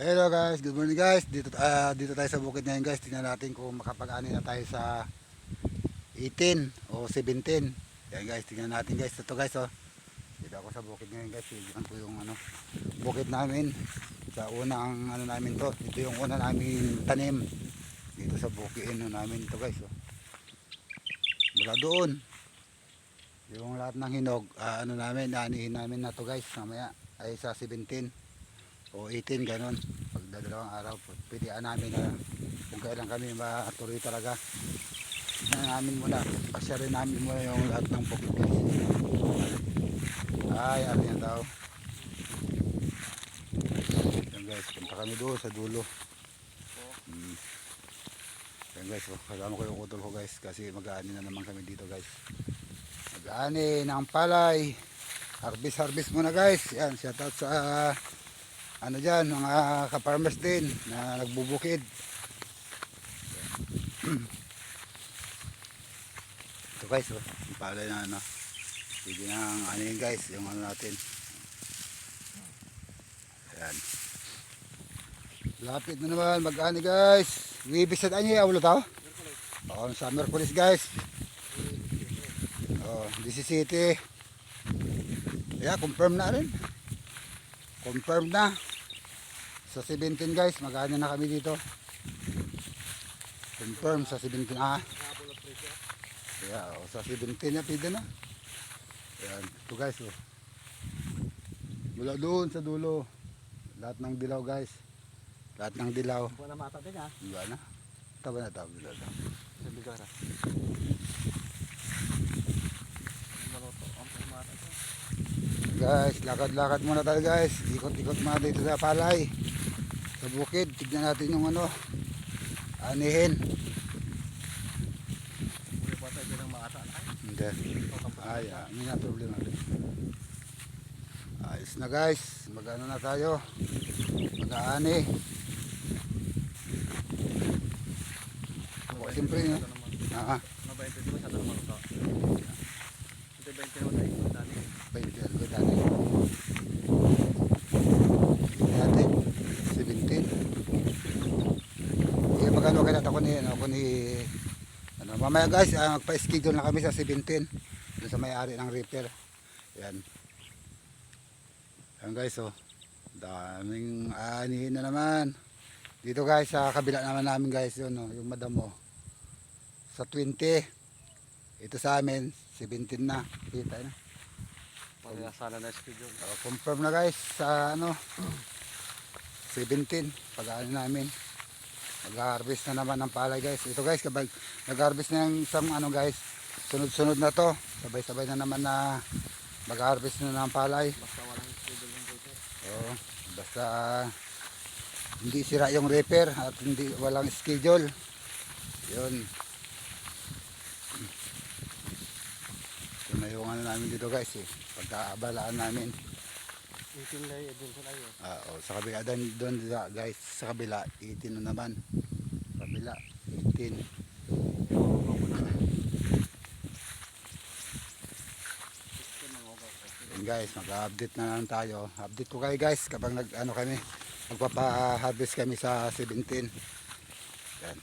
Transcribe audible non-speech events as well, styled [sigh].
Hello guys, good morning guys. Dito ah, dito tayo sa bukid ngayon guys. Tingnan natin kung makapag-ani na tayo sa 18 o 17. Yan guys, tingnan natin guys. Ito guys oh. Dito ako sa bukid ngayon guys. Tingnan ko yung ano bukid namin. Sa unang ano namin to. Ito yung una namin tanim. Dito sa bukid ano namin to guys oh. Mula doon. Yung lahat ng hinog, ah, ano namin, anihin namin na to guys. Mamaya ay sa 17 o 18 ganun. Pag dalawang araw pwede namin na kung kailan kami matuloy talaga. Na namin muna pasya rin namin muna yung lahat ng guys ay ano yan daw? Yan guys punta kami doon sa dulo. Hmm. yan guys oh, kasama ko yung utol ko guys kasi mag-aani na naman kami dito guys. Mag-aani ng palay. Harvest harvest muna guys. Yan shout out sa ano dyan, mga ka-farmers din na nagbubukid. [clears throat] Ito guys, oh, palay na ano. Sige na ano yun guys, yung ano natin. Ayan. Lapit na naman, mag-ani guys. Wibisad ano yung ulo tao? Oo, sa Merkulis guys. Oh, 17. Yeah, confirm na rin. Confirm na. Sa 17 guys, mag-ano na kami dito. Confirm sa 17 ah. Yeah, oh, sa 17 na pwede na. Ayan, ito guys oh. Mula doon sa dulo. Lahat ng dilaw guys. Lahat ng dilaw. Na mata din ha. Na? Taba na taba na taba. Sa bigara. Ang mata din guys lakad-lakad muna tayo guys. Ikot-ikot muna dito sa palay. Sa bukid tignan natin yung ano anihin. Hindi. Ay ah, hindi na problema. Ayos na guys. Mag ano na tayo. Mag aani siyempre yun. Ah 20 naman tayo 20 17. Eh, magano kaya ako ni, ano, ako ni, ano, mamaya guys, ah, magpa-schedule na kami sa 17. Doon sa may-ari ng repair. Yan. Yan guys, oh. Daming aanihin na naman. Dito guys, sa kabila naman namin guys, yun, oh, yung madam mo. Sa 20. Ito sa amin, 17 na. Kita na. Pag sana na schedule. Oh, confirm na guys sa ano 17 pag ano namin mag-harvest na naman ng palay guys. Ito guys kapag nag-harvest na yung isang ano guys sunod-sunod na to. Sabay-sabay na naman na mag-harvest na ng palay. Basta walang schedule ng oh, basta hindi sira yung repair at hindi walang schedule. Yun. Ito na yung ano namin dito guys eh. Pagkaabalaan namin 18 na yun. Doon sa layo. Ah, oh, sa kabila doon, doon guys, sa kabila 18 na naman. Kabila 18. Yan guys, mag-update na lang tayo. Update ko kayo guys kapag nag ano kami, magpapa-harvest kami sa 17. Yan.